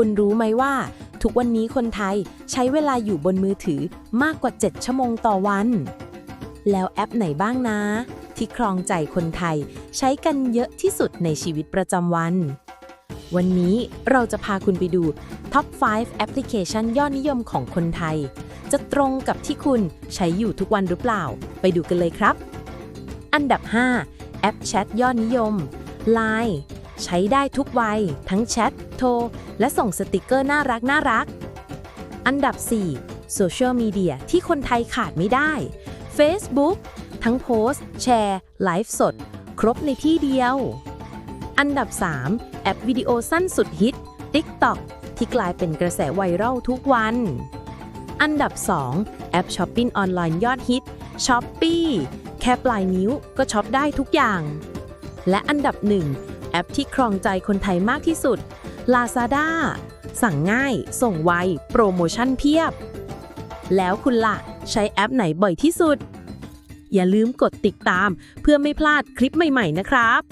คุณรู้ไหมว่า ทุกวันนี้คนไทยใช้เวลาอยู่บนมือถือมากกว่า 7 ชั่วโมงต่อวัน แล้วแอปไหนบ้างนะ ที่ครองใจคนไทย ใช้กันเยอะที่สุดในชีวิตประจำวัน วันนี้เราจะพาคุณไปดู Top 5 แอปพลิเคชันยอดนิยมของคนไทย จะตรงกับที่คุณใช้อยู่ทุกวันหรือเปล่า ไปดูกันเลยครับ อันดับ 5 แอปแชทยอดนิยม Line ใช้ได้ทุกวัย ทั้งแชท โทร และส่งสติกเกอร์น่ารักน่ารัก อันดับ 4 โซเชียลมีเดียที่คนไทยขาดไม่ได้ Facebook ทั้งโพสต์ แชร์ ไลฟ์สด ครบในที่เดียว อันดับ 3 แอปวิดีโอสั้นสุดฮิต TikTok ที่กลายเป็นกระแสไวรัลทุกวัน อันดับ 2 แอปช้อปปิ้งออนไลน์ยอดฮิต s h อ p e e แค่ปลายนิ้วก็ช็อปได้ทุกอย่าง และอันดับ 1 ปที่ครองใจคนไทยมากที่สุด Lazada สั่งง่าย ส่งไว โปรโมชั่นเพียบ แล้วคุณล่ะ ใช้แอปไหนบ่อยที่สุด อย่าลืมกดติดตามเพื่อไม่พลาดคลิปใหม่ ๆ นะครับ